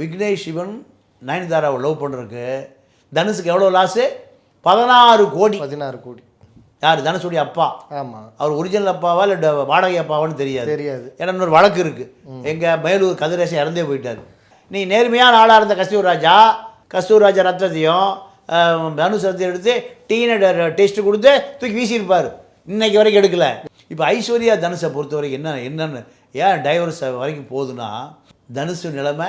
Vignesh Sivan நயன்தாராவை love பண்ணுறதுக்கு தனுஷுக்கு எவ்வளோ loss பதினாறு கோடி. பதினாறு கோடி. யார்? தனுஷுடைய அப்பா. ஆமாம் அவர் ஒரிஜினல் அப்பாவா இல்லை வாடகை அப்பாவான்னு தெரியாது. தெரியாது. ஏன்னா இன்னொரு வழக்கு இருக்குது எங்கள் மேலூர் கதிரேசன் இறந்தே போயிட்டார். நீ நேர்மையான ஆளாக இருந்த கஸ்தூர் ராஜா கஸ்தூர் ராஜா ரத்தத்தையும் தனுஷ் ரத்தத்தையும் எடுத்து டீனை டெஸ்ட் கொடுத்து தூக்கி வீசியிருப்பார். இன்னைக்கு வரைக்கும் எடுக்கல. இப்போ ஐஸ்வர்யா தனுஷை பொறுத்த வரைக்கும் என்ன என்னன்னு ஏன் டைவர்ஸ் வரைக்கும் போகுதுன்னா தனுஷ் நிலைமை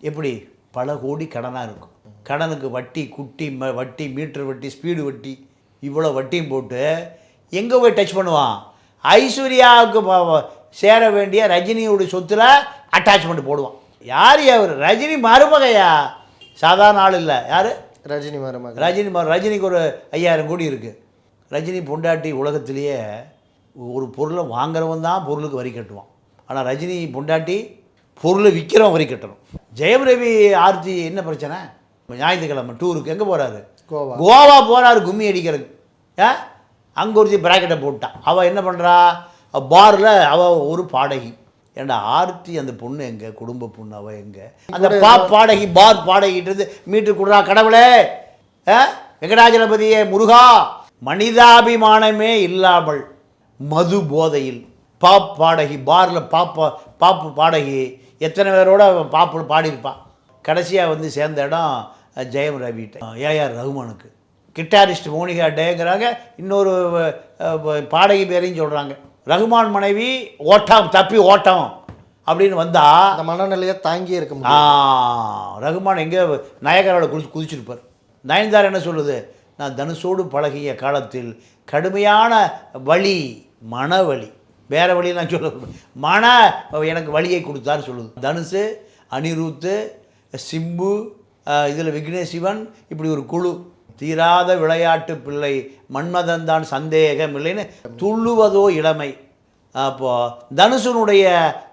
எப்படி? பல கோடி கடனாக இருக்கும். கடனுக்கு வட்டி குட்டி ம வட்டி மீட்டர் வட்டி ஸ்பீடு வட்டி இவ்வளோ வட்டியும் போட்டு எங்கே போய் டச் பண்ணுவான்? ஐஸ்வர்யாவுக்கு சேர வேண்டிய ரஜினியோட சொத்துல அட்டாச்மெண்ட் போடுவான். யார் அவர்? ரஜினி மருமகையா? சாதாரண ஆள் இல்லை. யார்? ரஜினி மருமகன். ரஜினி ம- ரஜினிக்கு ஒரு ஐயாயிரம் கோடி இருக்குது ரஜினி பொண்டாட்டி உலகத்திலேயே ஒரு பொருளை வாங்குறவன் தான் பொருளுக்கு வரி கட்டுவான். ஆனால் ரஜினி பொண்டாட்டி பொருளை விற்கிறவன் வரி கட்டணும். ஜெயம் ரவி ஆர்த்தி என்ன பிரச்சனை? ஞாயிற்றுக்கிழமை டூருக்கு எங்கே போகிறாரு கோவா. கோவா போகிறாரு கும்மி அடிக்கிறது. ஏ? அங்கே ஒருத்தி ப்ராக்கெட்டை போட்டான். அவள் என்ன பண்ணுறா பாரில் அவள் ஒரு பாடகி. ஏண்டா ஆர்த்தி அந்த பொண்ணு எங்க? குடும்ப பொண்ணு அவள் எங்க? அந்த பா பாடகி பார் பாடகிட்டு மீட்டு கொடுறா கடவுளே! ஆ? வெங்கடாஜலபதியே முருகா! மனிதாபிமானமே இல்லாமல் மது போதையில் பாப் பாடகி பாரில் பாப்பா பாப்பு பாடகி எத்தனை பேரோட பாப்பு பாடியிருப்பான். கடைசியாக வந்து சேர்ந்த இடம் ஜெயம் ரவிட்ட. ஏஆர் ரகுமானுக்கு. கிட்டாரிஸ்ட் மோனிகா டேங்கிறாங்க இன்னொரு பாடகி பேரையும் சொல்கிறாங்க ரகுமான் மனைவி ஓட்டம் தப்பி ஓட்டம் அப்படின்னு வந்தா அந்த மனநிலையை தாங்கியே இருக்க ரகுமான் எங்கே நயகராவில் குதிச்சு குதிச்சிருப்பார். நயன்தார் என்ன சொல்லுது? நான் தனுஷோடு பழகிய காலத்தில் கடுமையான வலி மனவலி வேற வழியெல்லாம் சொல்ல மன எனக்கு வலியை கொடுத்தாரு சொல்லுது. தனுஷு அனிருத்து சிம்பு இதில் விக்னேஷ் சிவன் இப்படி ஒரு குழு. தீராத விளையாட்டு பிள்ளை. மன்மதன் தான் சந்தேகம் இல்லைன்னு துள்ளுவதோ இளமை. அப்போது தனுஷனுடைய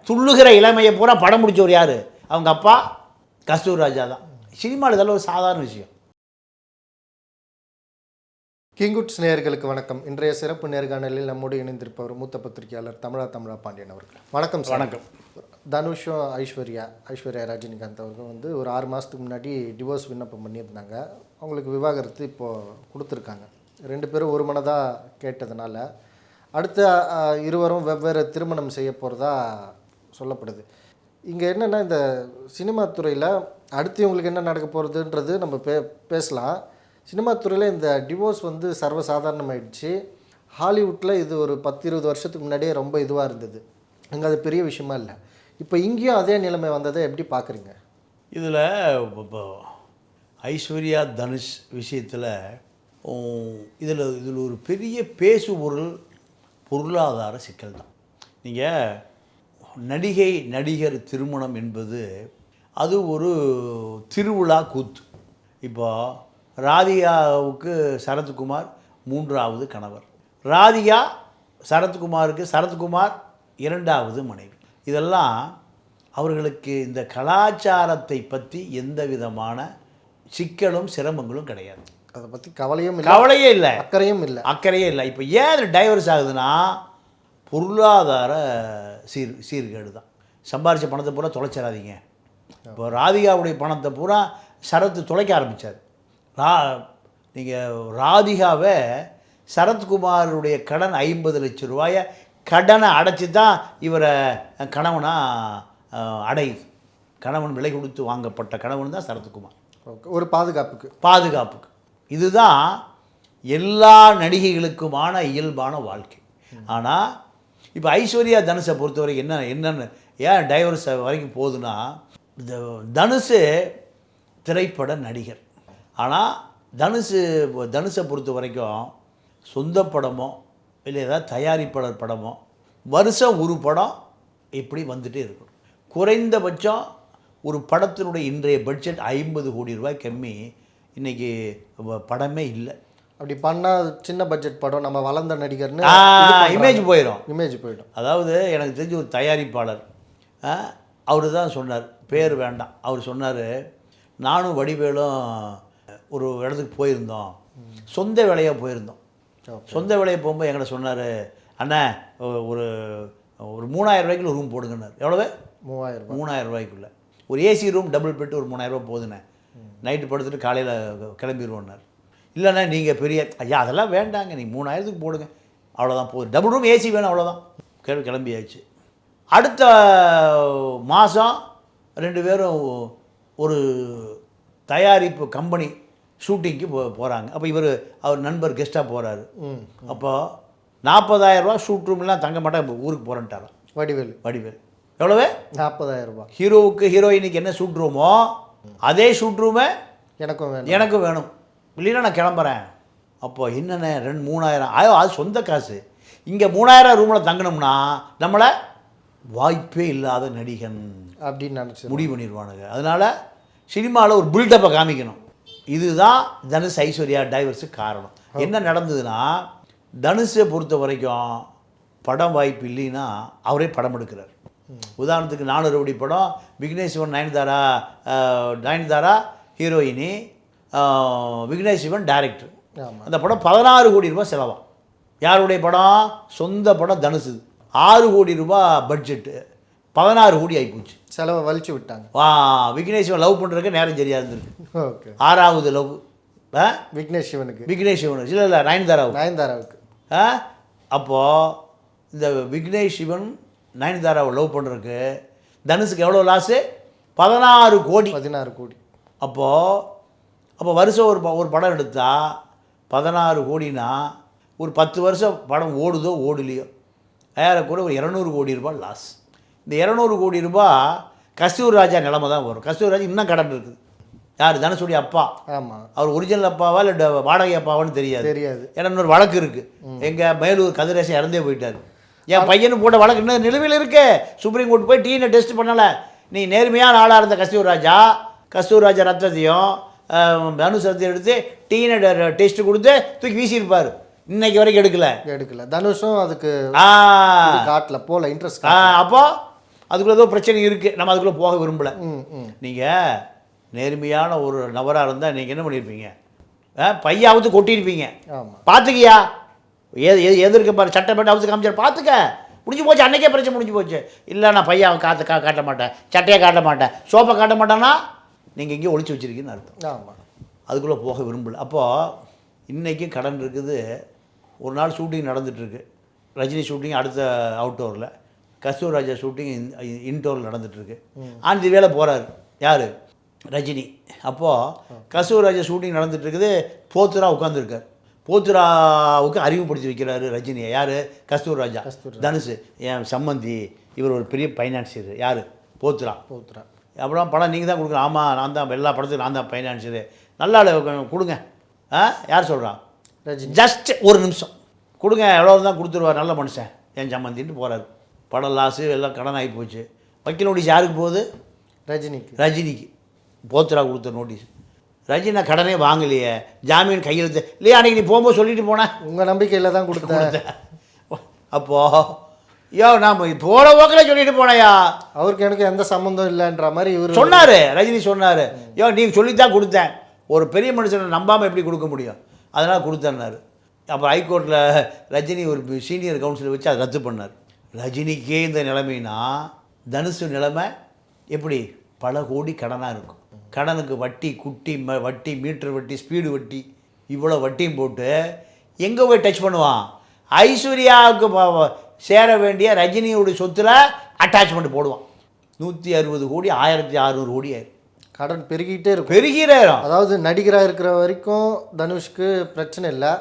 துள்ளுகிற இளமையை பூரா படம் முடித்தவர் யார்? அவங்க அப்பா கஸ்தூர் ராஜா தான். சினிமாவில் இதெல்லாம் ஒரு சாதாரண விஷயம். கிங்குட்ஸ் நேயர்களுக்கு வணக்கம். இன்றைய சிறப்பு நேர்காணலில் நம்மோடு இணைந்திருப்பவர் மூத்த பத்திரிகையாளர் தமிழா தமிழா பாண்டியன் அவர்கள். வணக்கம் சார். வணக்கம். தனுஷும் ஐஸ்வர்யா ஐஸ்வர்யா ரஜினிகாந்த் அவர்கள் வந்து ஒரு ஆறு மாதத்துக்கு முன்னாடி டிவோர்ஸ் விண்ணப்பம் பண்ணியிருந்தாங்க. அவங்களுக்கு விவாகரத்து இப்போது கொடுத்துருக்காங்க. ரெண்டு பேரும் ஒரு மனதாக கேட்டதுனால அடுத்த இருவரும் வெவ்வேறு திருமணம் செய்ய போகிறதா சொல்லப்படுது. இங்கே என்னென்னா இந்த சினிமா துறையில் அடுத்து இவங்களுக்கு என்ன நடக்க போகிறதுன்றது நம்ம பே பேசலாம். சினிமா துறையில் இந்த டிவோர்ஸ் வந்து சர்வசாதாரணமாயிடுச்சு. ஹாலிவுட்டில் இது ஒரு பத்து இருபது வருஷத்துக்கு முன்னாடியே ரொம்ப இதுவாக இருந்தது. அங்கே அது பெரிய விஷயமா இல்லை. இப்போ இங்கேயும் அதே நிலைமை வந்ததை எப்படி பார்க்குறீங்க இதில் இப்போ ஐஸ்வர்யா தனுஷ் விஷயத்தில் இதில் இதில் ஒரு பெரிய பேசு பொருள் பொருளாதார சிக்கல் தான். நீங்கள் நடிகை நடிகர் திருமணம் என்பது அது ஒரு திருவிழா கூத்து. இப்போ ராதிகாவுக்கு சரத்குமார் மூன்றாவது கணவர். ராதிகா சரத்குமாருக்கு சரத்குமார் இரண்டாவது மனைவி. இதெல்லாம் அவர்களுக்கு இந்த கலாச்சாரத்தை பற்றி எந்த விதமான சிக்கலும் சிரமங்களும் கிடையாது. அதை பற்றி கவலையும் கவலையே இல்லை. அக்கறையும் இல்லை. அக்கறையே இல்லை. இப்போ ஏன் அது டைவர்ஸ் ஆகுதுன்னா பொருளாதார சீர் சீர்கேடு தான் சம்பாரித்த பணத்தை பூரா தொலைச்சிடாதீங்க. இப்போ ராதிகாவுடைய பணத்தை பூரா சரத்து தொலைக்க ஆரம்பித்தார் ரா நீங்கள் ராதிகாவை சரத்குமாருடைய கடன் ஐம்பது லட்சம் ரூபாயை கடனை அடைச்சி தான் இவரை கணவனா அஹ், அடையுது கணவன் விலை கொடுத்து வாங்கப்பட்ட கணவன் தான் சரத்குமார். ஒரு பாதுகாப்புக்கு. பாதுகாப்புக்கு. இதுதான் எல்லா நடிகைகளுக்குமான இயல்பான வாழ்க்கை. ஆனால் இப்போ ஐஸ்வர்யா தனுஷை பொறுத்தவரைக்கும் என்ன என்னன்னு ஏன் டைவர்ஸ் வரைக்கும் போகுதுன்னா இந்த தனுஷு திரைப்பட நடிகர். ஆனால் தனுஷு தனுஷை பொறுத்த வரைக்கும் சொந்த படமோ இல்லை ஏதாவது தயாரிப்பாளர் படமோ வருஷம் ஒரு படம் இப்படி வந்துட்டே இருக்கும். குறைந்தபட்சம் ஒரு படத்தினுடைய இன்றைய பட்ஜெட் ஐம்பது கோடி ரூபாய் கம்மி இன்றைக்கி படமே இல்லை. அப்படி பண்ணால் சின்ன பட்ஜெட் படம் நம்ம வளர்ந்த நடிகர்னு இமேஜ் போயிடும் இமேஜ் போயிடும். அதாவது எனக்கு தெரிஞ்ச ஒரு தயாரிப்பாளர் அவர் தான் சொன்னார் பேர் வேண்டாம். அவர் சொன்னார் நானும் வடிவேலும் ஒரு இடத்துக்கு போயிருந்தோம். சொந்த வேலையாக போயிருந்தோம். சொந்த வேலையை போகும்போது என்கிட்ட சொன்னார் அண்ணா ஒரு ஒரு மூணாயிரம் ரூபாய்க்குள்ள ரூம் போடுங்கன்னார். எவ்வளவு? மூவாயிரம் மூணாயிரம் ரூபாய்க்குள்ள. ஒரு ஏசி ரூம் டபுள் பெட் ஒரு மூணாயிரரூபா போகுதுண்ணே நைட்டு படுத்துட்டு காலையில் கிளம்பிடுவோன்னார் இல்லைண்ணா நீங்கள் பெரிய ஐயா அதெல்லாம் வேண்டாங்க. நீ மூணாயிரத்துக்கு போடுங்க. அவ்வளோதான் போகுது டபுள் ரூம் ஏசி வேணும் அவ்வளோதான் கிளம்பி கிளம்பியாச்சு. அடுத்த மாதம் ரெண்டு பேரும் ஒரு தயாரிப்பு கம்பெனி ஷூட்டிங்க்கு போ போகிறாங்க அப்போ இவர் அவர் நண்பர் கெஸ்ட்டாக போகிறாரு அப்போ நாற்பதாயிரரூவா ஷூட் ரூம்லாம் தங்க மாட்டேன் ஊருக்கு போகிறேன்ட்டாராம் வடிவேல். வடிவேல். எவ்வளவு? நாற்பதாயிரம் ரூபாய் ஹீரோவுக்கு ஹீரோயினுக்கு என்ன ஷூட் ரூமோ அதே ஷூட் ரூமே எனக்கும் வேணும். எனக்கும் வேணும். இல்லைன்னா நான் கிளம்புறேன். அப்போ என்னென்ன ரெண்டு மூணாயிரம் ஐயோ அது சொந்த காசு. இங்கே மூணாயிரம் ரூமில் தங்கினோம்னா நம்மளை வாய்ப்பே இல்லாத நடிகன் அப்படின்னு நினச்சி முடிவு பண்ணிடுவானுங்க அதனால் சினிமாவில் ஒரு பில்டப்பை காமிக்கணும். இதுதான் தனுஷ் ஐஸ்வர்யா டைவர்ஸுக்கு காரணம். என்ன நடந்ததுன்னா தனுஷை பொறுத்த வரைக்கும் படம் வாய்ப்பு இல்லைன்னா அவரே படம் எடுக்கிறார். உதாரணத்துக்கு நானூறு ரவுடி படம் விக்னேஷ் சிவன் நயன்தாரா நயன்தாரா ஹீரோயினி விக்னேஷ் சிவன் டைரக்டர் அந்த படம் பதினாறு கோடி ரூபாய் செலவாம் யாருடைய படம்? சொந்த படம் தனுசு ஆறு கோடி ரூபாய் பட்ஜெட்டு பதினாறு கோடி ஆகிப்போச்சு செலவை வலிச்சு விட்டாங்க. வா விக்னேஷ்வன் லவ் பண்ணுறதுக்கு நேரம் சரியாக இருந்திருக்கு. ஓகே. ஆறாவது லவ் ஆ? விக்னேஷ் சிவனுக்கு விக்னேஷ் சிவன் இல்லை இல்லை நயன்தாராவுக்கு. நயன்தாராவுக்கு. ஆ? அப்போது இந்த விக்னேஷ் சிவன் நயன்தாராவை லவ் பண்ணுறதுக்கு தனுஷுக்கு எவ்வளோ லாஸு பதினாறு கோடி. பதினாறு கோடி. அப்போது அப்போ வருஷம் ஒரு ஒரு படம் எடுத்தால் பதினாறு கோடினா ஒரு பத்து வருஷம் படம் ஓடுதோ ஓடலையோ? ஏறக்கூட ஒரு இரநூறு கோடி ரூபாய் லாஸ் இந்த இரநூறு கோடி ரூபாய் கஸ்தூர் ராஜா நிலமை தான் வரும். கஸ்தூர் ராஜா இன்னும் கடன் இருக்குது. யார்? தனுஷுடைய அப்பா. ஆமாம் அவர் ஒரிஜினல் அப்பாவா இல்லை வாடகை அப்பாவான்னு தெரியாது. தெரியாது. ஏன்னா இன்னொரு வழக்கு இருக்குது எங்கள் மேலூர் கதிரேசன் இறந்தே போயிட்டார். என் பையனு போட்ட வழக்கு இன்னும் நிலுவையில் இருக்கு. சுப்ரீம் கோர்ட் போய் டீனை டெஸ்ட் பண்ணலை. நீ நேர்மையான ஆளாக இருந்த கஸ்தூர் ராஜா கஸ்தூர் ராஜா ரத்தத்தையும் தனுஷ் ரத்தத்தையும் எடுத்து டீனை டெஸ்ட் கொடுத்து தூக்கி வீசியிருப்பார். இன்னைக்கு வரைக்கும் எடுக்கல. எடுக்கல. தனுஷும் அதுக்கு காட்டல போல இன்ட்ரெஸ்ட் அப்போ அதுக்குள்ள ஏதோ பிரச்சனை இருக்குது நம்ம அதுக்குள்ளே போக விரும்பல. நீங்கள் நேர்மையான ஒரு நபராக இருந்தால் நீங்கள் என்ன பண்ணியிருப்பீங்க பையாவது கொட்டியிருப்பீங்க பார்த்துக்கியா எது எது எதிர்க்க பாரு சட்டை போட்டு அவுத்து காமிச்சார். பார்த்துக்க முடிஞ்சு போச்சு அன்னைக்கே பிரச்சனை முடிஞ்சு போச்சு. இல்லை நான் பையன் காத்து கா காட்ட மாட்டேன். சட்டையை காட்ட மாட்டேன். சோப்பை காட்ட மாட்டேன்னா நீங்கள் எங்கேயும் ஒளிச்சு வச்சிருக்கீங்கன்னு அர்த்தம். ஆமாம் அதுக்குள்ளே போக விரும்பல. அப்போது இன்றைக்கும் கடன் இருக்குது. ஒரு நாள் ஷூட்டிங் நடந்துகிட்ருக்கு ரஜினி ஷூட்டிங் அடுத்த அவுட்டோரில் கஸ்தூர் ராஜா ஷூட்டிங் இன்டோரில் நடந்துகிட்ருக்கு ஆண்டி வேலை போகிறாரு யார்? ரஜினி. அப்போது கஸ்தூர் ராஜா ஷூட்டிங் நடந்துட்டு இருக்குது போத்துரா உட்காந்துருக்கார் போத்துராவுக்கு அறிமுகப்படுத்தி வைக்கிறாரு ரஜினியை. யார்? கஸ்தூர் ராஜா தனுஷ் என் சம்மந்தி இவர் ஒரு பெரிய ஃபைனான்சியர் யார்? போத்துரா. போத்துறா அப்புறம் படம் நீங்கள் தான் கொடுக்குறோம் ஆமாம் நான் தான். எல்லா படத்துக்கும் நான் தான் ஃபைனான்சியரு நல்லா கொடுங்க. ஆ? யார் சொல்கிறான் ரஜினி. ஜஸ்ட் ஒரு நிமிஷம். கொடுங்க எவ்வளோ தான் கொடுத்துருவார் நல்ல மனுஷன். என் சம்மந்தின்ட்டு போகிறாரு படம் லாஸு எல்லாம் கடன் ஆகி போச்சு. வக்கீல் நோட்டீஸ் யாருக்கு போகுது? ரஜினிக்கு. ரஜினிக்கு. போத்துரா கொடுத்த நோட்டீஸ் ரஜினி நான் கடனே வாங்கலையே. ஜாமீன் கையெழுத்து. இல்லையா அன்றைக்கி நீ போகும்போது சொல்லிட்டு போனேன் உங்கள் நம்பிக்கையில் தான் கொடுத்தேன் அப்போது ஐயோ நாம் போகிற போக்கில் சொல்லிட்டு போனேயா? அவருக்கு எனக்கு எந்த சம்மந்தம் இல்லைன்ற மாதிரி இவர் சொன்னார். ரஜினி சொன்னார். ஐயோ நீ சொல்லித்தான் கொடுத்தேன். ஒரு பெரிய மனுஷனை நம்பாமல் எப்படி கொடுக்க முடியும்? அதனால் கொடுத்தேன்னாரு. அப்போ ஹைகோர்ட்டில் ரஜினி ஒரு சீனியர் கவுன்சிலர் வச்சு அதை ரத்து பண்ணார். ரஜினிக்கே இந்த நிலைமைனா தனுஷு நிலைமை எப்படி? பல கோடி கடனாக இருக்கும். கடனுக்கு வட்டி குட்டி ம வட்டி மீட்டர் வட்டி ஸ்பீடு வட்டி இவ்வளோ வட்டியும் போட்டு எங்கே போய் டச் பண்ணுவான்? ஐஸ்வர்யாவுக்கு சேர வேண்டிய ரஜினியோட சொத்துல அட்டாச்மெண்ட் போடுவான். நூற்றி அறுபது கோடி ஆயிரத்தி அறுநூறு கோடி ஆயிரும். கடன் பெருகிட்டே இருக்கும். பெருகிறாயிரம் அதாவது நடிகராக இருக்கிற வரைக்கும் தனுஷ்க்கு பிரச்சனை இல்லை.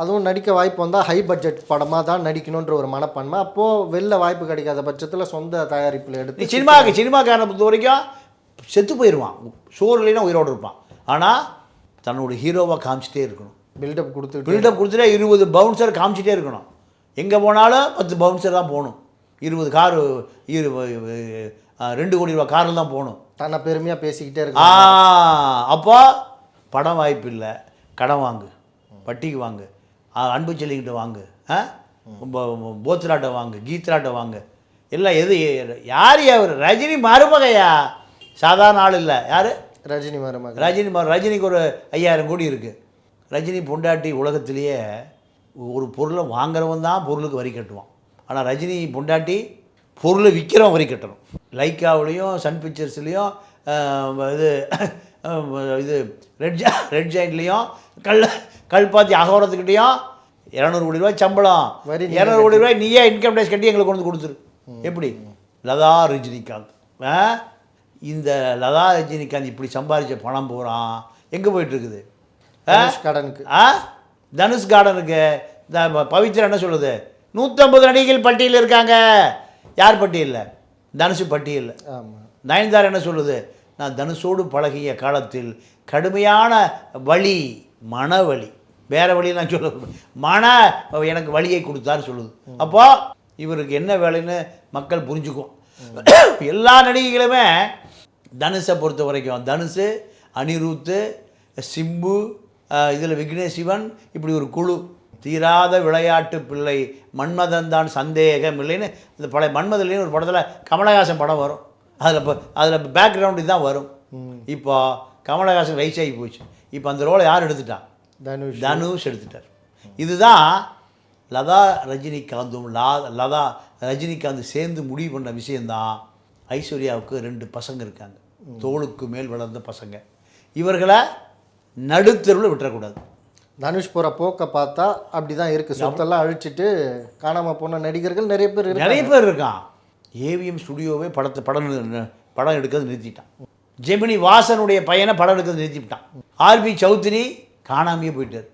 அதுவும் நடிக்க வாய்ப்பு வந்தால் ஹை பட்ஜெட் படமாக தான் நடிக்கணுன்ற ஒரு மனப்பான்மை. அப்போது வெளில வாய்ப்பு கிடைக்காத பட்சத்தில் சொந்த தயாரிப்பில் எடுத்து சினிமாவுக்கு சினிமாக்காரனை பொறுத்த வரைக்கும் செத்து போயிடுவான் சோறு இல்லைன்னா உயிரோடு இருப்பான். ஆனால் தன்னோட ஹீரோவாக காமிச்சிட்டே இருக்கணும். பில்டப் கொடுத்துட்டு பில்டப் கொடுத்துட்டே இருபது பவுன்சர் காமிச்சிட்டே இருக்கணும். எங்கே போனாலும் பத்து பவுன்சர் தான் போகணும். இருபது காரு இரு ரெண்டு கோடி ரூபா காரில் தான் போகணும். தன்னை பெருமையாக பேசிக்கிட்டே இருக்கு அப்போ படம் வாய்ப்பு இல்லை. கடன் வாங்கு. வட்டிக்கு வாங்கு. அன்பு செல்லிக்கிட்ட வாங்கு போத்ராட்டை வாங்கு கீத்ராட்டை வாங்கு. எல்லாம் எது யார் அவர் ரஜினி மருமகையா? சாதாரண ஆள் இல்லை. யார்? ரஜினி மருமகன். ரஜினி ம- ரஜினிக்கு ஒரு ஐயாயிரம் கோடி இருக்குது ரஜினி பொண்டாட்டி உலகத்திலேயே ஒரு பொருளை வாங்குறவன் தான் பொருளுக்கு வரி கட்டுவான். ஆனால் ரஜினி பொண்டாட்டி பொருளை விற்கிறவன் வரி கட்டணும். லைக்காவிலையும் சன் பிக்சர்ஸ்லேயும் இது இது ரெட் ஜா ரெட் ஜாயின்ட்லேயும் கல் கல்பாத்தி அகோரத்துக்கிட்டேயும் இரநூறு கோடி ரூபாய் சம்பளம். இரநூறு கோடி ரூபாய் நீயே இன்கம் டேக்ஸ் கட்டி எங்களுக்கு கொண்டு வந்து கொடுத்துரு. எப்படி? லதா ரஜினிகாந்த். ஆ? இந்த லதா ரஜினிகாந்த் இப்படி சம்பாதிச்ச பணம் பூரா எங்கே போயிட்டு இருக்குது ஆ? தனுஷ் கார்டனுக்கு. இந்த பவித்ரா என்ன சொல்லுது? நூற்றம்பது நடிகைகள் பட்டியலில் இருக்காங்க. யார் பட்டியலில்? தனுஷ் ஆமாம் நயன்தாரா என்ன சொல்லுது? நான் தனுஷோடு பழகிய காலத்தில் கடுமையான வலி மனவலி. வேற வழி நான் சொல்ல மன எனக்கு வழியை கொடுத்தாரு சொல்லுது. அப்போ இவருக்கு என்ன வேலைன்னு மக்கள் புரிஞ்சுக்குவோம் எல்லா நடிகைகளுமே தனுஷை பொறுத்த வரைக்கும் தனுஷு அனிருத்து சிம்பு இதில் விக்னேஷ் சிவன் இப்படி ஒரு குழு. தீராத விளையாட்டு பிள்ளை. மன்மதன் தான் சந்தேகம் இல்லைன்னு இந்த பழைய மன்மதன்லேன்னு ஒரு படத்தில் கமலஹாசன் படம் வரும். அதில் இப்போ அதில் பேக்ரவுண்டு தான் வரும். இப்போ கமலஹாசன் வயசாகி போச்சு. இப்போ அந்த ரோலை யார் எடுத்துட்டா? தனுஷ். தனுஷ் எடுத்துட்டார். இதுதான் லதா ரஜினிகாந்தும் லா லதா ரஜினிகாந்த் சேர்ந்து முடிவு பண்ண விஷயந்தான். ஐஸ்வர்யாவுக்கு ரெண்டு பசங்க இருக்காங்க. தோளுக்கு மேல் வளர்ந்த பசங்க. இவர்களை நடுத்தெருவில் விட்டுறக்கூடாது. தனுஷ் போகிற போக்கை பார்த்தா அப்படி தான் இருக்குது சொத்தெல்லாம் அழிச்சிட்டு காணாமல் போன நடிகர்கள் நிறைய பேர் நிறைய பேர் இருக்கான். ஏவிஎம் ஸ்டுடியோவே படத்தை படம் படம் எடுக்கிறது நிறுத்திட்டான். ஜெமினி வாசனுடைய பையனை படம் எடுக்கிறது நிறுத்திவிட்டான். ஆர்பி சௌத்ரி காணாமையே போயிட்டார்.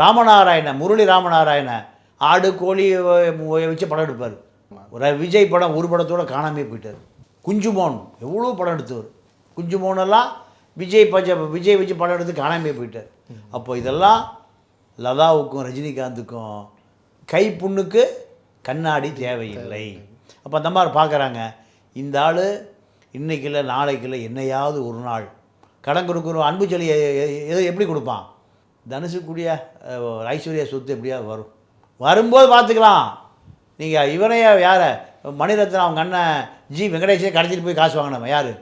ராமநாராயண முரளி ராமநாராயண ஆடு கோழி வச்சு படம் எடுப்பார். ஒரு விஜய் படம் ஒரு படத்தோட காணாமையே போயிட்டார். குஞ்சுமோன் எவ்வளோ படம் எடுத்தவர். குஞ்சுமோனெல்லாம் விஜய் பஞ்ச விஜய் வச்சு படம் எடுத்து காணாமையே போயிட்டார். அப்போ இதெல்லாம் லதாவுக்கும் ரஜினிகாந்துக்கும் கை புண்ணுக்கு கண்ணாடி தேவையில்லை. அப்போ அந்த மாதிரி பார்க்குறாங்க. இந்த ஆள் இன்றைக்கில்ல இல்லை நாளைக்கு இல்லை என்னையாவது ஒரு நாள். கடன் கொடுக்குறோம் அன்பு சொல்லி எப்படி கொடுப்பான்? தனுஷுக்குடிய ஐஸ்வர்யா சொத்து எப்படியா வரும்? வரும்போது பார்த்துக்கலாம். நீங்கள் இவனைய யாரை? மணிரத்னம் அவங்க அண்ணன் ஜி வெங்கடேஷே கடத்திட்டு போய் காசு வாங்கினவன். யார்?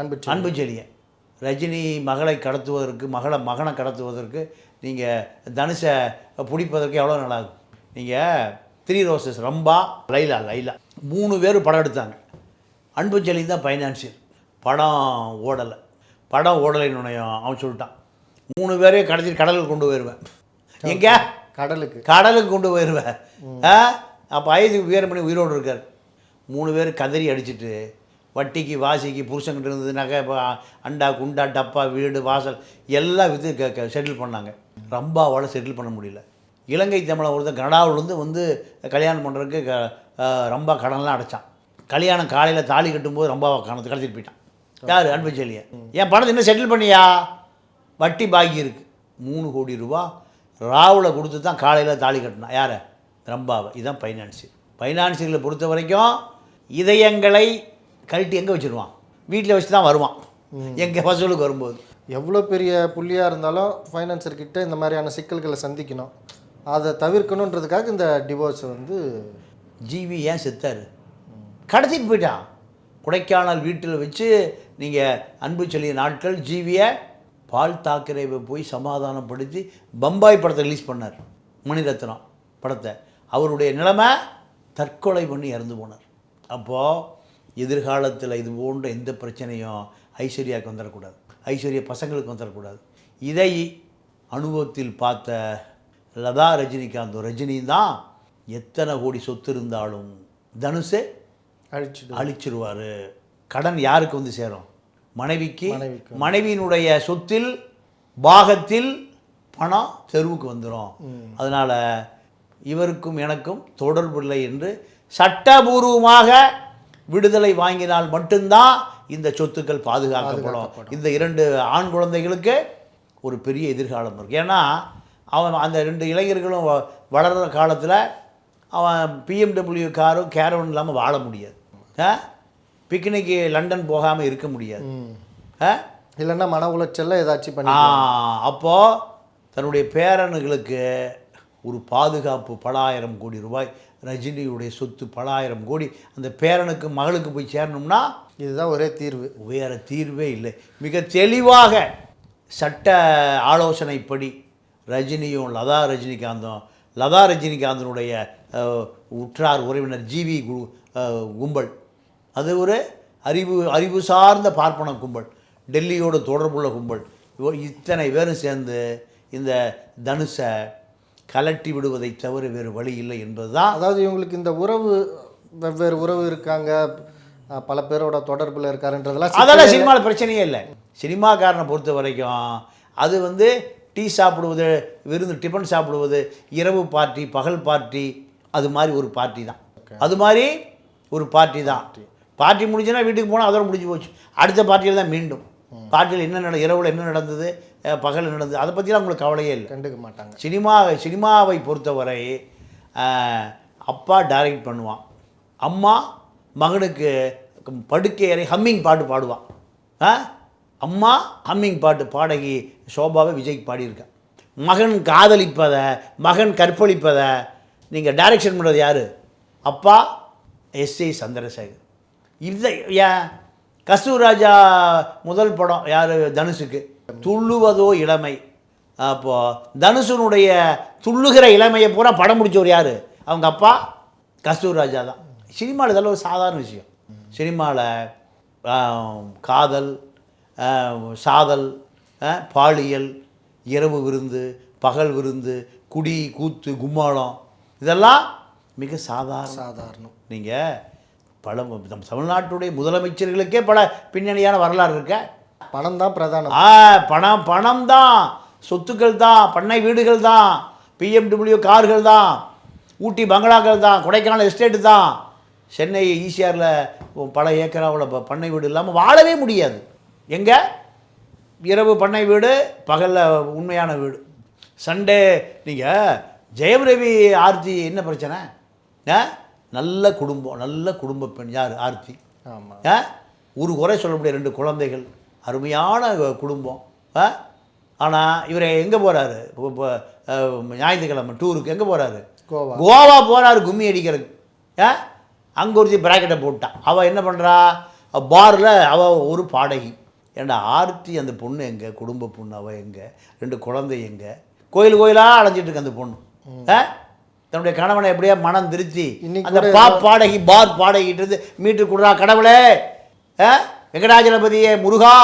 அன்பு அன்பு செழியன் ரஜினி மகளை கடத்துவதற்கு மகளை மகனை கடத்துவதற்கு நீங்கள் தனுஷை பிடிப்பதற்கு எவ்வளோ நல்லாகும் நீங்கள் த்ரீ ரோசஸ் ரம்பா லைலா லைலா. மூணு பேர் படம் எடுத்தாங்க. அன்பு செழியன் தான் ஃபைனான்சியல் படம் ஓடலை. படம் ஓடலைன்னு அவன் சொல்லிட்டான். மூணு பேரையும் கடத்தி கடலுக்கு கொண்டு போயிடுவேன் எங்கே? கடலுக்கு. கடலுக்கு கொண்டு போயிடுவேன் ஆ? அப்போ ஐது வீரமணி உயிரோடு இருக்கார். மூணு பேர் கதறி அடிச்சிட்டு வட்டிக்கு வாசிக்கு புருஷங்கிட்ட இருந்தது நகை இப்போ அண்டா குண்டா டப்பா வீடு வாசல் எல்லாம் வித்து க செட்டில் பண்ணாங்க. ரம்பாவால் செட்டில் பண்ண முடியல. இலங்கை தமிழன் ஒருத்தன் கனடாவிலேருந்து வந்து கல்யாணம் பண்ணுறதுக்கு க ரம்பா கடன்லாம் அடைச்சான். கல்யாணம் காலையில் தாலி கட்டும்போது ரம்பாவை காணத்து கடத்திட்டு போயிட்டான். யார்? அன்பு செல்லிய. என் பணத்தை இன்னும் செட்டில் பண்ணியா? வட்டி பாக்கி இருக்குது மூணு கோடி ரூபா ராவில் கொடுத்து தான் காலையில் தாலி கட்டினான் யாரை? ரம்பாவை. இதுதான் ஃபைனான்சியல் ஃபைனான்சியலை பொறுத்த வரைக்கும் இதயங்களை கழட்டி எங்கே வச்சுருவான்? வீட்டில் வச்சு தான் வருவான் எங்கள் வசூலுக்கு வரும்போது. எவ்வளோ பெரிய புள்ளியாக இருந்தாலும் ஃபைனான்சர் கிட்ட இந்த மாதிரியான சிக்கல்களை சந்திக்கணும். அதை தவிர்க்கணுன்றதுக்காக இந்த டிவோர்ஸ் வந்து ஜிவி ஏன் செத்தார்? கடத்திட்டு போயிட்டான். கொடைக்கானல் வீட்டில் வச்சு நீங்கள் அன்பு சொல்லிய நாட்கள் ஜீவியை பால் தாக்கரேவை போய் சமாதானப்படுத்தி பம்பாய் படத்தை ரிலீஸ் பண்ணார். மணிரத்னம் படத்தை. அவருடைய நிலைமை தற்கொலை பண்ணி இறந்து போனார். அப்போது எதிர்காலத்தில் இது போன்ற எந்த பிரச்சனையும் ஐஸ்வர்யாவுக்கு வந்துடக்கூடாது. ஐஸ்வர்யா பசங்களுக்கு வந்துடக்கூடாது. இதை அனுபவத்தில் பார்த்த லதா ரஜினிகாந்தும் ரஜினியும் தான் எத்தனை கோடி சொத்து இருந்தாலும் தனுஷை அழிச்சிடு அழிச்சிருவார். கடன் யாருக்கு வந்து சேரும்? மனைவிக்கு. மனைவியினுடைய சொத்தில் பாகத்தில் பணம் தெருவுக்கு வந்துடும் அதனால் இவருக்கும் எனக்கும் தொடர்பில்லை என்று சட்டபூர்வமாக விடுதலை வாங்கினால் மட்டும்தான் இந்த சொத்துக்கள் பாதுகாக்கப்படும். இந்த இரண்டு ஆண் குழந்தைகளுக்கு ஒரு பெரிய எதிர்காலம் இருக்கு. ஏன்னா அவன் அந்த ரெண்டு இளைஞர்களும் வ- வளர்கிற காலத்தில் அவன் பிஎம்டபிள்யூ காரும் கேரவன் இல்லாமல் வாழ முடியாது. பிக்னிக்கு லண்டன் போகாமல் இருக்க முடியாது. ஆ? இல்லைன்னா மன உளைச்சல்ல ஏதாச்சும் பண்ணி அப்போது தன்னுடைய பேரனுகளுக்கு ஒரு பாதுகாப்பு பலாயிரம் கோடி ரூபாய் ரஜினியுடைய சொத்து பலாயிரம் கோடி அந்த பேரனுக்கு மகளுக்கு போய் சேரணும்னா இதுதான் ஒரே தீர்வு. வேறு தீர்வே இல்லை. மிக தெளிவாக சட்ட ஆலோசனைப்படி ரஜினியும் லதா ரஜினிகாந்தும் லதா ரஜினிகாந்தனுடைய உற்றார் உறவினர் ஜிவி கும்பல் அது ஒரு அறிவு அறிவு சார்ந்த பார்ப்பன கும்பல் டெல்லியோட தொடர்புள்ள கும்பல். இத்தனை பேரும் சேர்ந்து இந்த தனுஷை கலட்டி விடுவதை தவிர வேறு வழி இல்லை என்பதுதான். அதாவது இவங்களுக்கு இந்த உறவு வெவ்வேறு உறவு இருக்காங்க பல பேரோட தொடர்பில் இருக்காருன்றதெல்லாம் அதெல்லாம் சினிமாவில் பிரச்சனையே இல்லை. சினிமாக்காரனை பொறுத்த வரைக்கும் அது வந்து டீ சாப்பிடுவது விருந்து டிஃபன் சாப்பிடுவது இரவு பார்ட்டி பகல் பார்ட்டி அது மாதிரி ஒரு பார்ட்டி தான். அது மாதிரி ஒரு பார்ட்டி தான். பார்ட்டி முடிஞ்சுன்னா வீட்டுக்கு போனால் அதோட முடிஞ்சு போச்சு. அடுத்த பார்ட்டியில் தான் மீண்டும். பார்ட்டியில் என்ன நட இரவில் என்ன நடந்தது பகல் நடந்தது அதை பற்றிலாம் உங்களுக்கு கவலையே இல்லை. கண்டுக்க மாட்டாங்க. சினிமா சினிமாவை பொறுத்தவரை அப்பா டைரக்ட் பண்ணுவான். அம்மா மகனுக்கு படுக்கை அறை ஹம்மிங் பாட்டு பாடுவான். ஆ? அம்மா ஹம்மிங் பாட்டு பாடகி சோபாவை விஜய்க்கு பாடியிருக்கா மகன் காதலிப்பதை மகன் கற்பழிப்பதை நீங்கள் டைரக்ஷன் பண்ணுறது யார்? அப்பா எஸ்ஏ சந்திரசேகர். இல்லை. ஏன் கஸ்தூராஜா முதல் படம் யார்? தனுஷுக்கு. துள்ளுவதோ இளமை. அப்போது தனுஷனுடைய துள்ளுகிற இளமையை பூரா படம் முடிச்சவர் யார்? அவங்க அப்பா கஸ்தூர்ராஜா தான். சினிமாவில் இதெல்லாம் ஒரு சாதாரண விஷயம். சினிமாவில் காதல் சாதல் பாலியல் இரவு விருந்து பகல் விருந்து குடி கூத்து கும்மாளம் இதெல்லாம் மிக சாதாரண சாதாரணம். நீங்கள் பல நம் தமிழ்நாட்டுடைய முதலமைச்சர்களுக்கே பல பின்னணியான வரலாறு இருக்க. பணம் தான் பிரதானம். ஆ பணம் பணம் தான். சொத்துக்கள் தான் பண்ணை வீடுகள் தான் பிஎம்டபிள்யூ கார்கள் தான் ஊட்டி பங்களாக்கள் தான் கொடைக்கானல் எஸ்டேட்டு தான். சென்னை ஈசிஆரில் பல ஏக்கராவில் பண்ணை வீடு இல்லாமல் வாழவே முடியாது. எங்கே? இரவு பண்ணை வீடு பகலில் உண்மையான வீடு. சண்டே நீங்கள் ஜெயம் ரவி ஆர்த்தி என்ன பிரச்சனை? ஆ? நல்ல குடும்பம் நல்ல குடும்ப பெண். யார்? ஆர்த்தி. ஒரு குறை சொல்ல முடியாது. ரெண்டு குழந்தைகள். அருமையான குடும்பம். ஆ? ஆனால் இவர் எங்கே போகிறாரு இப்போ ஞாயிற்றுக்கிழமை டூருக்கு எங்கே போகிறாரு கோவா. கோவா போகிறாரு கும்மி அடிக்கிறது ஆ? அங்கே ஒரு பிராக்கெட்டை போட்டான் அவள் என்ன பண்ணுறா பாரில் அவள் ஒரு பாடகி. ஏண்டா ஆர்த்தி அந்த பொண்ணு எங்கே? குடும்ப பொண்ணு அவள் எங்கே? ரெண்டு குழந்தை எங்கே? கோயில் கோயிலாக அலைஞ்சிட்டு இருக்கு அந்த பொண்ணு. ஆ? தன்னுடைய கணவனை எப்படியா மனம் திருத்தி அந்த பா பாடகி பார் பாடகிட்டு இருந்து மீட்டு கொடுறா கடவுளே வெங்கடாஜலபதியே முருகா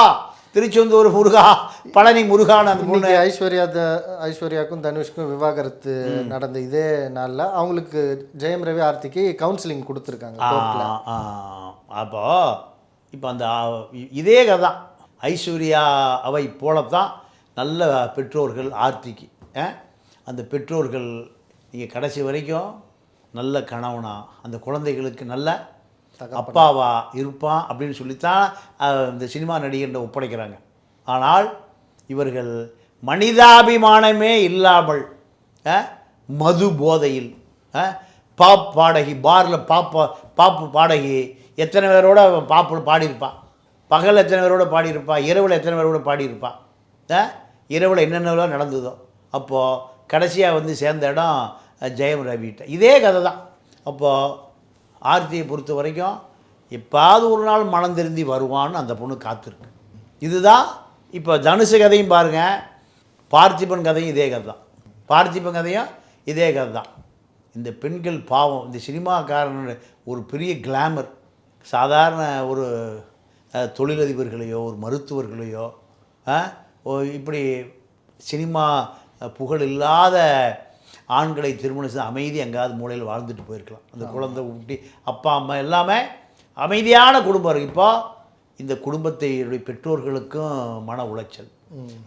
திருச்செந்தூர் முருகா பழனி முருகான்னு அந்த பொண்ணு ஐஸ்வர்யா த- ஐஸ்வர்யாக்கும் தனுஷ்க்கும் விவாகரத்து நடந்த இதே நாளில் அவங்களுக்கு ஜெயம் ரவி ஆர்த்திக்கு கவுன்சிலிங் கொடுத்துருக்காங்க. அப்போ இப்போ அந்த இதே கதை தான் ஐஸ்வர்யா அவை போலத்தான் நல்ல பெற்றோர்கள் ஆர்த்திக்கு? அந்த பெற்றோர்கள் நீங்கள் கடைசி வரைக்கும் நல்ல கணவனா அந்த குழந்தைகளுக்கு நல்ல அப்பாவா இருப்பான் அப்படின்னு சொல்லித்தான் இந்த சினிமா நடிகர்கிட்ட ஒப்படைக்கிறாங்க. ஆனால் இவர்கள் மனிதாபிமானமே இல்லாமல் மது போதையில் பாப் பாடகி பாரில் பாப்பா பாப்பு பாடகி எத்தனை பேரோட பாப்பு பாடியிருப்பா? பகல் எத்தனை பேரோட பாடியிருப்பா? இரவில் எத்தனை பேரோட பாடியிருப்பா? ஆ இரவில் என்னென்னலாம் நடந்ததோ அப்போது கடைசியாக வந்து சேர்ந்த இடம் ஜெயம் ரவிட்ட. இதே கதை தான் அப்போது ஆர்த்தியை பொறுத்த வரைக்கும் எப்பாவது ஒரு நாள் மனம் திருந்தி வருவான்னு அந்த பொண்ணு காத்திருக்கு. இதுதான் இப்போ தனுசு கதையும் பாருங்கள் பார்த்திபன் கதையும் இதே கதை தான் பார்த்திபன் கதையும் இதே கதை தான் இந்த பெண்கள் பாவம் இந்த சினிமாக்காரனோட ஒரு பெரிய கிளாமர் சாதாரண ஒரு தொழிலதிபர்களையோ ஒரு மருத்துவர்களையோ இப்படி சினிமா புகழ் இல்லாத ஆண்களை திருமணம் செய்து அமைதி எங்காவது மூலையில் வாழ்ந்துட்டு போயிருக்கலாம். அந்த குழந்தை ஊட்டி அப்பா அம்மா எல்லாமே அமைதியான குடும்பம் இப்போ இந்த குடும்பத்தையுடைய பெற்றோர்களுக்கும் மன உளைச்சல்.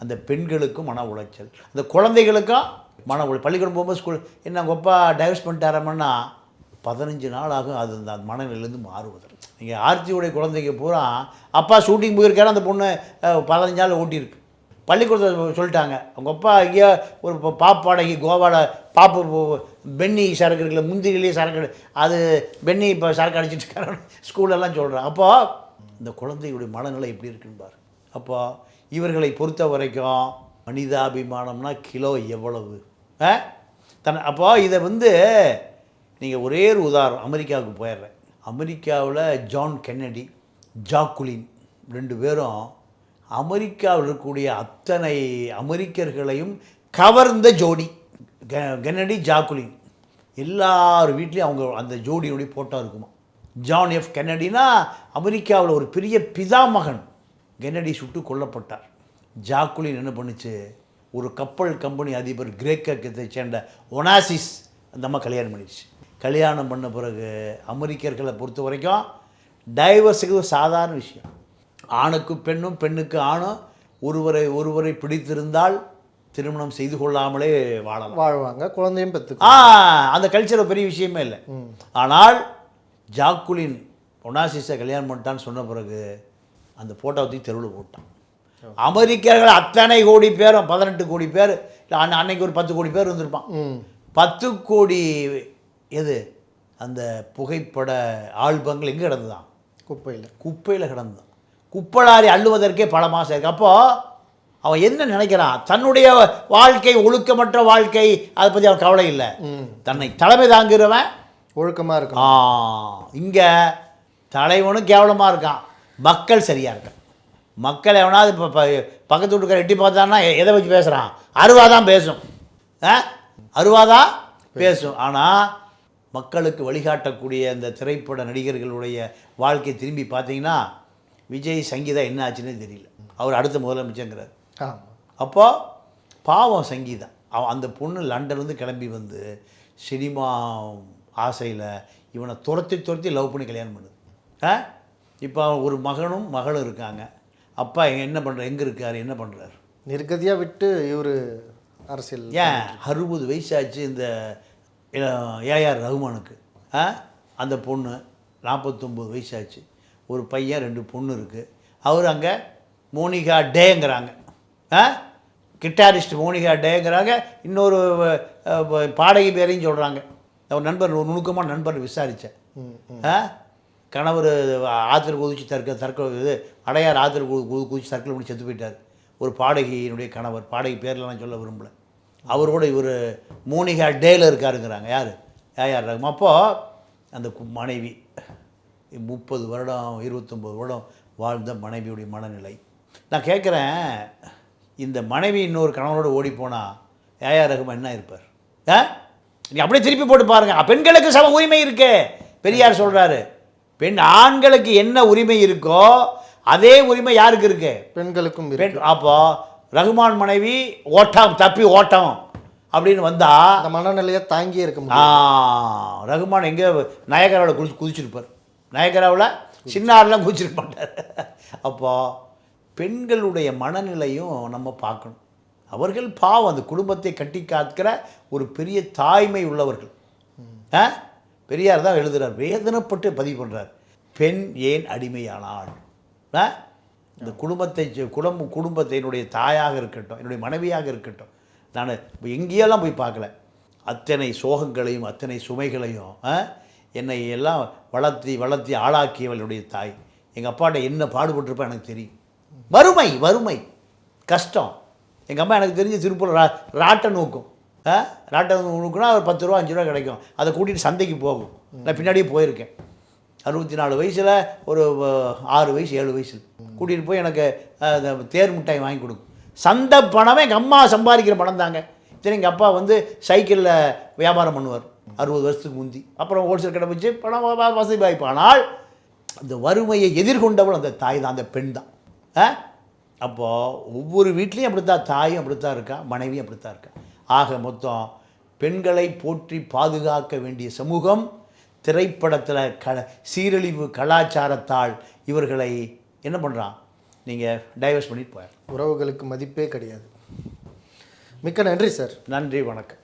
அந்த பெண்களுக்கும் மன உளைச்சல். அந்த குழந்தைகளுக்கும் மன உளை பள்ளிக்கூடம் போகும்போது ஸ்கூல் என்ன உங்கள் அப்பா டைவர்ஸ் பண்ணிட்டாரம்னா பதினஞ்சு நாள் ஆகும். அது அந்த மனநிலையிலேருந்து மாறுவதற்கு நீங்கள் ஆர்த்தியுடைய குழந்தைக்கு பூரா அப்பா ஷூட்டிங் போயிருக்காரு அந்த பொண்ணு பதினஞ்சு நாள் ஓட்டியிருக்கு. பள்ளிக்கூடத்தில் சொல்லிட்டாங்க. அவங்க அப்பா ஐயா ஒரு பாப்பாடகி கோவாவில் பாப்பு பென்னி சரக்கு இருக்குல்ல முந்திரிலேயே சரக்கு அது பென்னி இப்போ சரக்கு அடிச்சிட்டு இருக்காரு. ஸ்கூலெல்லாம் சொல்கிறேன் அப்போது இந்த குழந்தையுடைய மனநிலை எப்படி இருக்குன்பார் அப்போ இவர்களை பொறுத்த வரைக்கும் மனிதாபிமானம்னா கிலோ எவ்வளவு? ஆ? தன் அப்போ இதை வந்து நீங்கள் ஒரே ஒரு உதாரணம் அமெரிக்காவுக்கு போயிடுறேன். அமெரிக்காவில் ஜான் கென்னடி ஜாக்குலின் ரெண்டு பேரும் அமெரிக்காவில் இருக்கக்கூடிய அத்தனை அமெரிக்கர்களையும் கவர்ந்த ஜோடி. கெ- கென்னடி ஜாக்குலின். எல்லார் வீட்லேயும் அவங்க அந்த ஜோடியுடைய ஃபோட்டோ இருக்குமா? ஜான் எஃப் கென்னடினா அமெரிக்காவில் ஒரு பெரிய பிதாமகன் கென்னடி சுட்டு கொல்லப்பட்டார். ஜாக்குலின் என்ன பண்ணுச்சு? ஒரு கப்பல் கம்பெனி அதிபர் கிரேக்கத்தை சேர்ந்த ஒனாசிஸ் அந்த அம்மா கல்யாணம் பண்ணிடுச்சு. கல்யாணம் பண்ண பிறகு அமெரிக்கர்களை பொறுத்த வரைக்கும் டைவர்ஸுக்கு சாதாரண விஷயம். ஆணுக்கு பெண்ணும் பெண்ணுக்கு ஆணும் ஒருவரை ஒருவரை பிடித்திருந்தால் திருமணம் செய்து கொள்ளாமலே வாழலாம். வாழ்வாங்க குழந்தையும் பெற்றுக்கு. ஆ அந்த கல்ச்சர் பெரிய விஷயமே இல்லை. ஆனால் ஜாக்குலின் ஒனாசிஸை கல்யாணம் பண்ணிட்டான்னு சொன்ன பிறகு அந்த ஃபோட்டோ தூக்கி தெருவில் போட்டான். அமெரிக்கர்கள் அத்தனை கோடி பேரும் பதினெட்டு கோடி பேர் அன்ன- அன்னைக்கு ஒரு பத்து கோடி பேர் இருந்திருப்பான். பத்து கோடி எது? அந்த புகைப்பட ஆல்பங்கள் எங்கே கிடந்துதான்? குப்பையில். குப்பையில் கிடந்தான் குப்பலாரி அள்ளுவதற்கே பல மாதம் இருக்கு. அப்போ அவன் என்ன நினைக்கிறான்? தன்னுடைய வாழ்க்கை ஒழுக்கமற்ற வாழ்க்கை அதை பற்றி அவன் கவலை இல்லை. தன்னை தலைமை தாங்குறவன் ஒழுக்கமாக ஆ இருக்கணும் இங்கே தலைவனும் கேவலமாக இருக்கான். மக்கள் சரியாக இருக்கான் மக்கள் எவனாவது இப்போ பக்கத்து வீட்டுக்கார எட்டி பார்த்தான்னா எதை வச்சு பேசுகிறான் அருவா தான் பேசும். ஆ? அருவா தான் பேசும். ஆனால் மக்களுக்கு வழிகாட்டக்கூடிய அந்த திரைப்பட நடிகர்களுடைய வாழ்க்கை திரும்பி பார்த்தீங்கன்னா விஜய் சங்கீதா என்ன ஆச்சுன்னே தெரியல. அவர் அடுத்த முதலமைச்சங்கிறார் அப்போ பாவம் சங்கீதா. அவன் அந்த பொண்ணு லண்டன்லேருந்து கிளம்பி வந்து சினிமா ஆசையில் இவனை துரத்தி துரத்தி லவ் பண்ணி கல்யாணம் பண்ணுது. ஆ? இப்போ ஒரு மகனும் மகளும் இருக்காங்க. அப்பா என்ன பண்ணுற எங்கே இருக்கார்? என்ன பண்ணுறாரு நிர்கதியாக விட்டு இவர் அரசியல் ஏன்? அறுபது வயசாச்சு இந்த ஏஆர் ரகுமானுக்கு. ஆ? அந்த பொண்ணு நாற்பத்தொம்போது வயசாச்சு. ஒரு பையன் ரெண்டு பொண்ணு இருக்குது அவர் அங்கே மோனிகா டேங்கிறாங்க. ஆ? கிட்டாரிஸ்ட் மோனிகா டேங்கிறாங்க. இன்னொரு பாடகி பேரையும் சொல்கிறாங்க அவர் நண்பர் ஒரு நுணுக்கமான நண்பர் விசாரித்தேன் ஆ? கணவர் ஆற்றுல குதிச்சு தற்க தற்கொலை இது அடையார் ஆற்றுல கு கு- குதிச்சு தற்கொலை பண்ணி செத்து போயிட்டார். ஒரு பாடகியினுடைய கணவர் பாடகி பேர்லாம் சொல்ல விரும்பல. அவரோட இவர் மோனிகா டேல இருக்காருங்கிறாங்க. யார்? யார்? அப்போது அந்த மனைவி. முப்பது வருடம் இருபத்தொம்போது வருடம் வாழ்ந்த மனைவியுடைய மனநிலை. நான் கேட்குறேன் இந்த மனைவி இன்னொரு கணவனோட ஓடி போனால் ஏஆர் ரகுமான் என்ன இருப்பார்? ஆ நீ அப்படியே திருப்பி போட்டு பாருங்க. பெண்களுக்கு சம உரிமை இருக்கே. பெரியார் சொல்றாரு பெண் ஆண்களுக்கு என்ன உரிமை இருக்கோ அதே உரிமை யாருக்கு இருக்கு? பெண்களுக்கும் பெண் அப்போ ரகுமான் மனைவி ஓட்டம் தப்பி ஓட்டம் அப்படின்னு வந்தா அந்த மனநிலையை தாங்கியே இருக்க ஆ, முடியும் ரகுமான் எங்கே நயகராவில் குதிச்சு குதிச்சிருப்பார். நயகராவில் சின்னாரெலாம் குதிச்சிருக்க மாட்டார். அப்போ பெண்களுடைய மனநிலையும் நம்ம பார்க்கணும். அவர்கள் பாவம் அந்த குடும்பத்தை கட்டி காக்கிற ஒரு பெரிய தாய்மை உள்ளவர்கள். ஆ? பெரியார் தான் எழுதுகிறார் வேதனைப்பட்டு பதிவு பண்ணுறார் பெண் ஏன் அடிமையானாள்? ஆ? இந்த குடும்பத்தை குடும்ப குடும்பம் குடும்பத்தை என்னுடைய தாயாக இருக்கட்டும் என்னுடைய மனைவியாக இருக்கட்டும். நான் எங்கேயெல்லாம் போய் பார்க்கல? அத்தனை சோகங்களையும் அத்தனை சுமைகளையும் ஆ, என்னை எல்லாம் வளர்த்தி வளர்த்தி ஆளாக்கியவளுடைய தாய். எங்கள் அப்பாட்ட என்ன பாடுபட்டிருப்பா எனக்கு தெரியும். வறுமை வறுமை. கஷ்டம். எங்கள் அம்மா எனக்கு தெரிஞ்சு திருப்பூர் ரா ராட்டை நூக்கும். ராட்டை நூக்குனா ஒரு பத்து ரூபா அஞ்சு ரூபா கிடைக்கும். அதை கூட்டிகிட்டு சந்தைக்கு போகும். நான் பின்னாடியே போயிருக்கேன். அறுபத்தி நாலு வயசில் ஒரு ஆறு வயசு ஏழு வயசில் கூட்டிகிட்டு போய் எனக்கு தேர் மிட்டாய் வாங்கி கொடுக்கும். சந்தை பணமே எங்கள் அம்மா சம்பாதிக்கிற பணம் தாங்க. சரி எங்கள் அப்பா வந்து சைக்கிளில் வியாபாரம் பண்ணுவார். அறுபது வருஷத்துக்கு முந்தி. அப்புறம் ஹோல்சேல் கடை வச்சு பணம் வசதி வாய்ப்பு. ஆனால் அந்த வறுமையை எதிர்கொண்டவள் அந்த தாய் தான் அந்த பெண் தான். ஆ? அப்போது ஒவ்வொரு வீட்லேயும் அப்படித்தான். தாயும் அப்படித்தான் இருக்கா மனைவியும் அப்படித்தான் இருக்கா. ஆக மொத்தம் பெண்களை போற்றி பாதுகாக்க வேண்டிய சமூகம் திரைப்படத்தில் க சீரழிவு கலாச்சாரத்தால் இவர்களை என்ன பண்ணுறான் நீங்கள் டைவர்ஸ் பண்ணிட்டு போயிடலாம் உறவுகளுக்கு மதிப்பே கிடையாது. மிக்க நன்றி சார். நன்றி வணக்கம்.